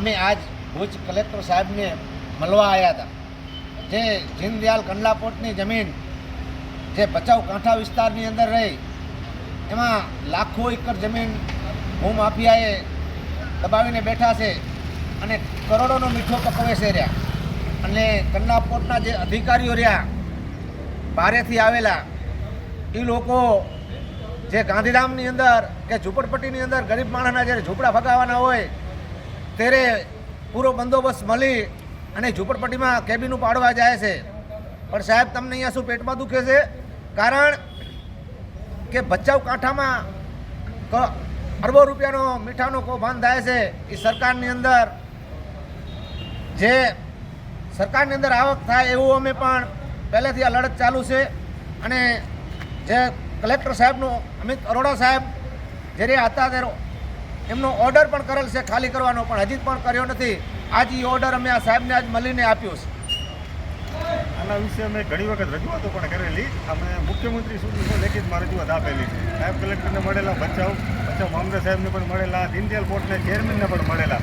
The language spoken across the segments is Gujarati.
અમે આજ ભુજ કલેક્ટર સાહેબને મળવા આવ્યા હતા. જે જીનદયાલ કંડલાપોર્ટની જમીન જે ભચાઉ કાંઠા વિસ્તારની અંદર રહી, એમાં લાખો એકર જમીન ભૂમાફિયાએ દબાવીને બેઠા છે અને કરોડોનો મીઠો પકવે છે રહ્યા. અને કંડલાપોર્ટના જે અધિકારીઓ રહ્યા, બારેથી આવેલા એ લોકો જે ગાંધીધામની અંદર કે ઝૂંપડપટ્ટીની અંદર ગરીબ માણસના જ્યારે ઝૂંપડા ફગાવવાના હોય ત્યારે પૂરો બંદોબસ્ત મળી અને ઝૂંપડપટ્ટીમાં કેબિનું પાડવા જાય છે. પણ સાહેબ, તમને અહીંયા શું પેટમાં દુખે છે? કારણ કે ભચાઉ કાંઠામાં અરબો રૂપિયાનો મીઠાનો કૌભાંડ થાય છે. એ સરકારની અંદર જે સરકારની અંદર આવક થાય એવું અમે પણ પહેલેથી આ લડત ચાલુ છે. અને જે કલેક્ટર સાહેબનું અમિત અરોડા સાહેબ, જ્યારે હતા ત્યારે એમનો ઓર્ડર પણ કરેલ છે, ખાલી કરવાનો, પણ હજી પણ કર્યો નથી. આજ એ ઓર્ડર અમે આ સાહેબને આજ મળીને આપ્યો છે. આના વિશે અમે ઘણી વખત રજૂઆતો પણ કરેલી. અમે મુખ્યમંત્રી સુધી લેખિતમાં રજૂઆત આપેલી સાહેબ કલેક્ટરને મળેલા બચાવ બચાવ મામલે સાહેબને પણ મળેલા દીનદયાલ પોર્ટના ચેરમેનને પણ મળેલા.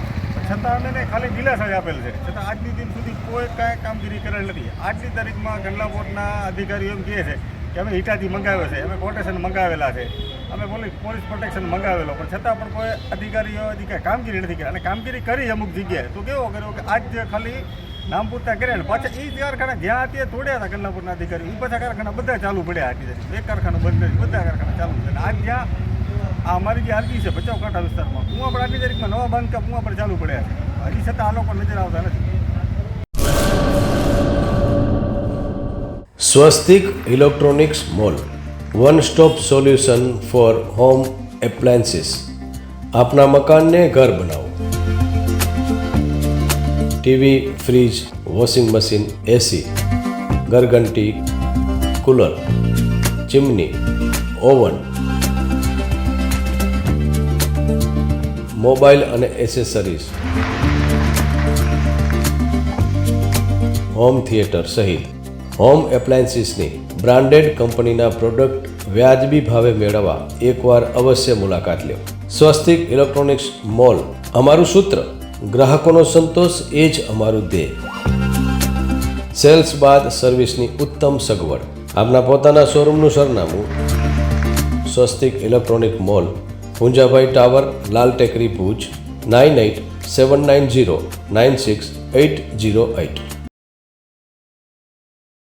છતાં અમે ખાલી દિલાસા આપેલ છે. છતાં આજની દિન સુધી કોઈ કાંઈ કામગીરી કરેલ નથી. આજની તારીખમાં ગંડલા પોર્ટના અધિકારીઓ એમ કહે છે કે અમે હિટાથી મંગાવ્યો છે. અમે કોટેશન મંગાવેલા છે. અમે પોલીસ પોલીસ પ્રોટેક્શન મંગાવેલો. પણ છતાં પણ કોઈ અધિકારીઓ હજી કામગીરી નથી કરી. અને કામગીરી કરી અમુક જગ્યાએ. તો કેવો કર્યો કે આજ ખાલી નામ પૂરતા કર્યા ને, પાછા એ કારખાના જ્યાં ત્યાં તોડ્યા હતા ગન્નાપુરના અધિકારીઓ. એ પાછા કારખાના બધા ચાલુ પડ્યા જાય એક કારખાના બંધ નથી બધા કારખાના ચાલુ છે આજ જ્યાં આ અમારી જે આરતી છે ભચાઉ કાંઠા વિસ્તારમાં, કુવા પણ આટલી તારીખમાં નવા બાંધકામ કુવા પણ ચાલુ પડ્યા છે. હજી છતાં આ લોકો નજર આવતા નથી. Swastik electronics mall. One stop solution for home appliances આપના મકાનને ઘર બનાવો. TV, fridge, washing machine, AC, ઘરઘંટી, cooler, chimney, oven, mobile અને એસેસરીઝ, હોમ થિયેટર સહિત. હોમ એપ્લાયન્સીસની બ્રાન્ડેડ કંપનીના પ્રોડક્ટ વ્યાજબી ભાવે મેળવવા એકવાર અવશ્ય મુલાકાત લો. સ્વસ્તિક ઇલેક્ટ્રોનિક્સ મોલ, અમારું સૂત્ર, ગ્રાહકોનો સંતોષ એ જ અમારું ધ્યેય. સેલ્સ બાદ સર્વિસની ઉત્તમ સગવડ. આપના પોતાના શોરૂમનું સરનામું, Swastik electronic mall, Poonjabhai tower, Lal Tekri Bhuj, nine eight seven nine zero nine six eight zero eight.